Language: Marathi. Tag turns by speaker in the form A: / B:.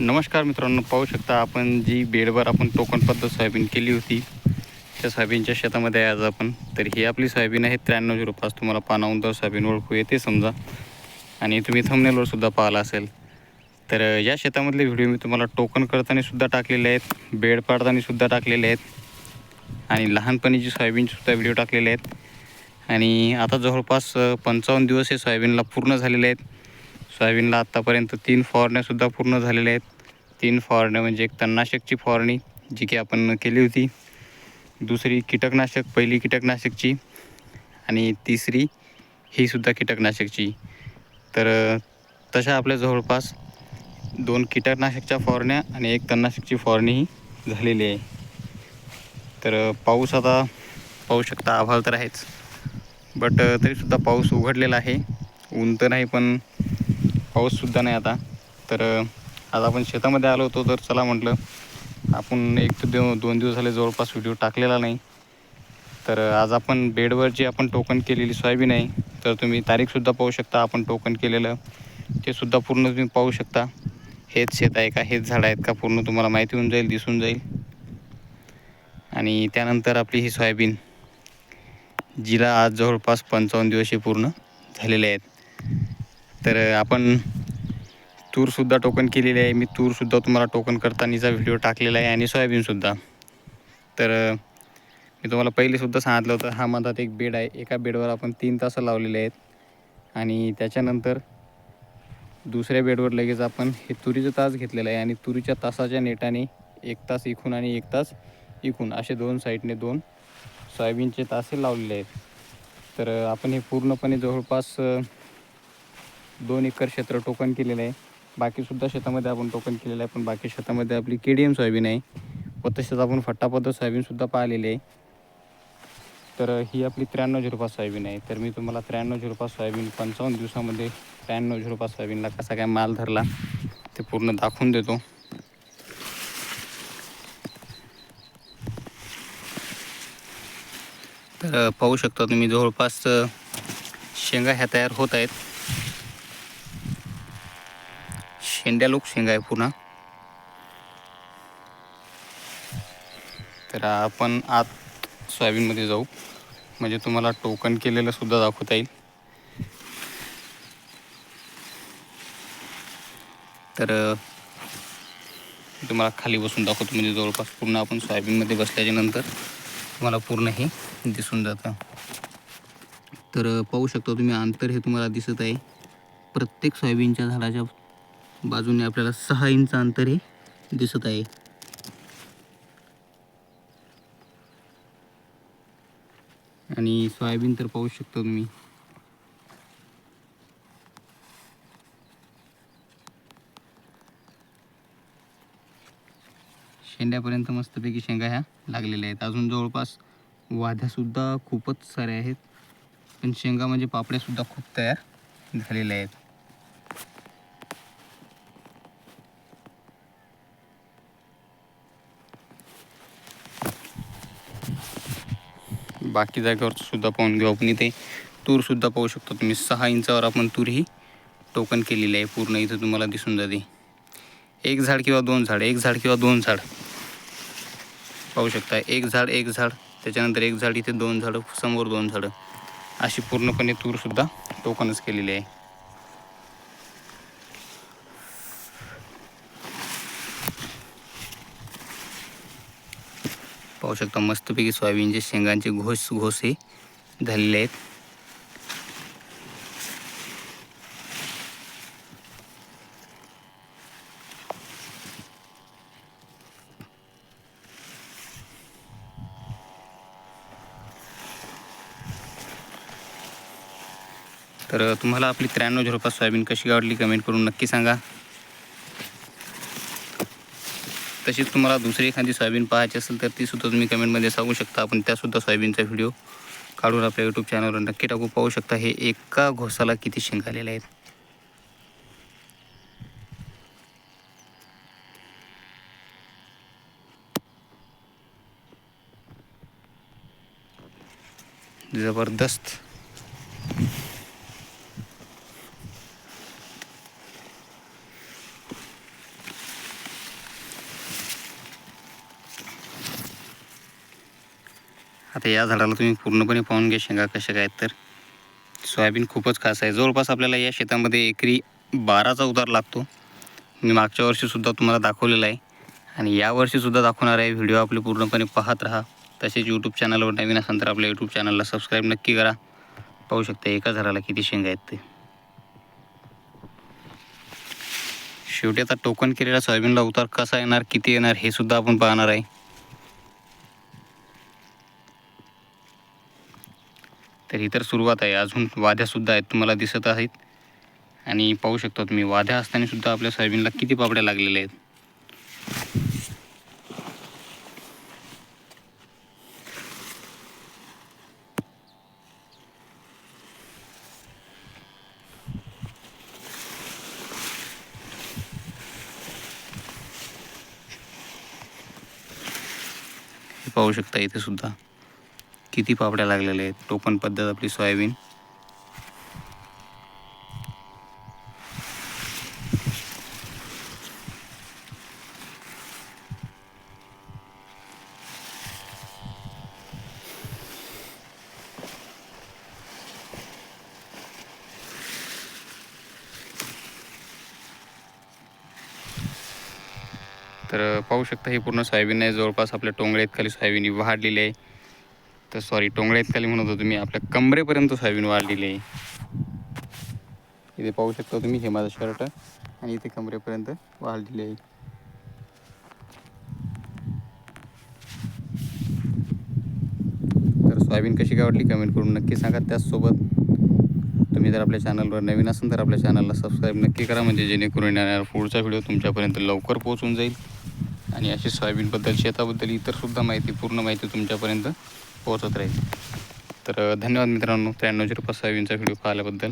A: नमस्कार मित्रांनो पाहू शकता आपण जी बेडवर आपण टोकन पद्धत सोयाबीन केली होती त्या सोयाबीनच्या शेतामध्ये आहे आज आपण. तर ही आपली सोयाबीन आहे त्र्याण्णव झिरो पाच. तुम्हाला पानावून तर सोयाबीन ओळखू येते समजा. आणि तुम्ही थंबनेलवर सुद्धा पाहिला असेल. तर या शेतामधले व्हिडिओ मी तुम्हाला टोकन करताना सुद्धा टाकलेले आहेत बेड पाडताना सुद्धा टाकलेले आहेत आणि लहानपणीची सोयाबीनसुद्धा व्हिडिओ टाकलेले आहेत. आणि आता जवळपास पंचावन्न दिवस हे सोयाबीनला पूर्ण झालेले आहेत. सोयाबीनला आत्तापर्यंत तीन फवारण्यासुद्धा पूर्ण झालेल्या आहेत. तीन फवारण्या म्हणजे एक तणनाशकची फवारणी जी की आपण केली होती. दुसरी कीटकनाशक पहिली कीटकनाशकची. आणि तिसरी ही सुद्धा कीटकनाशकची. तर तशा आपल्या जवळपास दोन कीटकनाशकच्या फवारण्या आणि एक तणनाशकची फवारणीही झालेली आहे. तर पाऊस आता पाहू शकता आभाळ तर आहेच. बट तरीसुद्धा पाऊस उघडलेला आहे. ऊन तर नाही पण पाऊससुद्धा नाही आता. तर आज आपण शेतामध्ये आलो होतो तर चला म्हटलं आपण एक ते दो दोन दिवस झाले जवळपास व्हिडिओ टाकलेला नाही. तर आज आपण बेडवर जी आपण टोकन केलेली सोयाबीन आहे तर तुम्ही तारीखसुद्धा पाहू शकता आपण टोकन केलेलं. ते सुद्धा पूर्ण तुम्ही पाहू शकता. हेच शेत आहे का हेच झाड आहेत का पूर्ण तुम्हाला माहिती होऊन जाईल दिसून जाईल. आणि त्यानंतर आपली ही सोयाबीन जिला आज जवळपास पंचावन्न दिवस हे पूर्ण झालेले आहेत. तर आपण तूरसुद्धा टोकन केलेली आहे. मी तूरसुद्धा तुम्हाला टोकन करतानाचा व्हिडिओ टाकलेला आहे आणि सोयाबीनसुद्धा तर मी तुम्हाला पहिलेसुद्धा सांगितलं होतं हा मधात एक बेड आहे. एका बेडवर आपण तीन तास लावलेले आहेत. आणि त्याच्यानंतर दुसऱ्या बेडवर लगेच आपण हे तुरीचं तास घेतलेलं आहे. आणि तुरीच्या तासाच्या नेटाने एक तास इकून आणि एक तास इकून असे दोन साईडने दोन सोयाबीनचे तासे लावलेले आहेत. तर आपण हे पूर्णपणे जवळपास दोन एकर क्षेत्र टोकन केलेलं आहे. बाकीसुद्धा शेतामध्ये आपण टोकन केलेलं आहे पण बाकी शेतामध्ये आपली के डी एम सोयाबीन आहे. व तसेच आपण फट्टा पद्धत सोयाबीनसुद्धा पाहिलेली आहे. तर ही आपली त्र्याण्णव झिरो पाच सोयाबीन आहे. तर मी तुम्हाला त्र्याण्णव झिरो पाच सोयाबीन पंचावन्न दिवसामध्ये त्र्याण्णव झिरो पाच सोयाबीनला कसा काय माल धरला ते पूर्ण दाखवून देतो. तर पाहू शकता तुम्ही जवळपास शेंगा ह्या तयार होत आहेत. शेंड्या लोक शेंगा आहे पुन्हा. तर आपण आत सोयाबीनमध्ये जाऊ. म्हणजे तुम्हाला टोकन केलेलं सुद्धा दाखवता येईल. तर तुम्हाला खाली बसून दाखवतो. म्हणजे जवळपास पूर्ण आपण सोयाबीनमध्ये बसल्याच्या नंतर तुम्हाला पूर्ण हे दिसून जातं. तर पाहू शकता तुम्ही अंतर हे तुम्हाला दिसत आहे. प्रत्येक सोयाबीनच्या झाडाच्या बाजूने आपल्याला सहा इंच अंतर हे दिसत आहे. आणि सोयाबीन तर पाहू शकता तुम्ही. शेंड्यापर्यंत मस्तपैकी शेंगा ह्या लागलेल्या आहेत. अजून जवळपास वाध्यासुद्धा खूपच साऱ्या आहेत. पण शेंगा म्हणजे पापड्यासुद्धा खूप तयार झालेल्या आहेत. बाकी जागेवर सुद्धा पाहून घेऊ. आपण इथे तूरसुद्धा पाहू शकतो. तुम्ही सहा इंचावर आपण तूर ही टोकन केलेली आहे. पूर्ण इथं तुम्हाला दिसून जाते. एक झाड किंवा दोन झाड. एक झाड किंवा दोन झाड पाहू शकता. एक झाड एक झाड. त्याच्यानंतर एक झाड इथे दोन झाडं समोर दोन झाडं. अशी पूर्णपणे तूरसुद्धा टोकनच केलेली आहे. पाहू शकता मस्तपैकी सोयाबीनचे शेंगांचे घोस घोस हे झालेले आहेत. तर तुम्हाला आपली त्र्याण्णव झिरो सोयाबीन कशी आवडली कमेंट करून नक्की सांगा. तशीच तुम्हाला दुसरी एखादी सोयाबीन पाहायची असेल तर ती सुद्धा तुम्ही कमेंटमध्ये सांगू शकता. आपण त्यासुद्धा सोयाबीनचा व्हिडिओ काढून आपल्या यूट्यूब चॅनलवर नक्की टाकू. पाहू शकता हे एका घोसाला किती शेंगा आलेल्या आहेत. जबरदस्त. आता या झाडाला तुम्ही पूर्णपणे पाहून घ्या शेंगा कशा काय आहेत तर. सोयाबीन खूपच खास आहे. जवळपास आपल्याला या शेतामध्ये एकरी बाराचा उतार लागतो. मी मागच्या वर्षीसुद्धा तुम्हाला दाखवलेला आहे. आणि यावर्षीसुद्धा दाखवणार आहे. व्हिडिओ आपले पूर्णपणे पाहत राहा. तसेच यूट्यूब चॅनलवर नवीन असाल तर आपल्या यूट्यूब चॅनलला सबस्क्राईब नक्की करा. पाहू शकता एका झाडाला किती शेंगा आहेत ते. शेवटी आता टोकन केलेला सोयाबीनला उतार कसा येणार किती येणार हे सुद्धा आपण पाहणार आहे. तर ही तर सुरुवात आहे. अजून वाद्यासुद्धा आहेत तुम्हाला दिसत आहेत. आणि पाहू शकता तुम्ही वाद्या असताना सुद्धा आपल्या सोयाबीनला किती पापड्या लागलेल्या आहेत. पाहू शकता इथे सुद्धा. किती पापड्या लागलेल्या आहेत? टोपण पद्धत आपली सोयाबीन. तर पाहू शकता हे पूर्ण सोयाबीन आहे. जवळपास आपल्या टोंगळ्यात खाली सोयाबीन वाढलेली आहे. तर सॉरी टोंगळ्यात खाली म्हणत होतो मी आपल्या कमरेपर्यंत सोयाबीन वाढलेली आहे इथे पाहू शकता तुम्ही हे माझं शर्ट आणि इथे कमरेपर्यंत वाढलेली आहे. तर सोयाबीन कशी काय वाटली कमेंट करून नक्की सांगा. त्याचसोबत तुम्ही जर आपल्या चॅनलवर नवीन असाल तर आपल्या चॅनलला सबस्क्राईब नक्की करा म्हणजे जेणेकरून येणारा पुढचा व्हिडिओ तुमच्यापर्यंत लवकर पोहोचून जाईल. आणि अशी सोयाबीनबद्दल शेताबद्दल इतरसुद्धा माहिती पूर्ण माहिती तुमच्यापर्यंत पोहोचत राहील. तर धन्यवाद मित्रांनो त्र्याण्णव झिरो पाच सोयाबीनचा व्हिडिओ पाहिल्याबद्दल.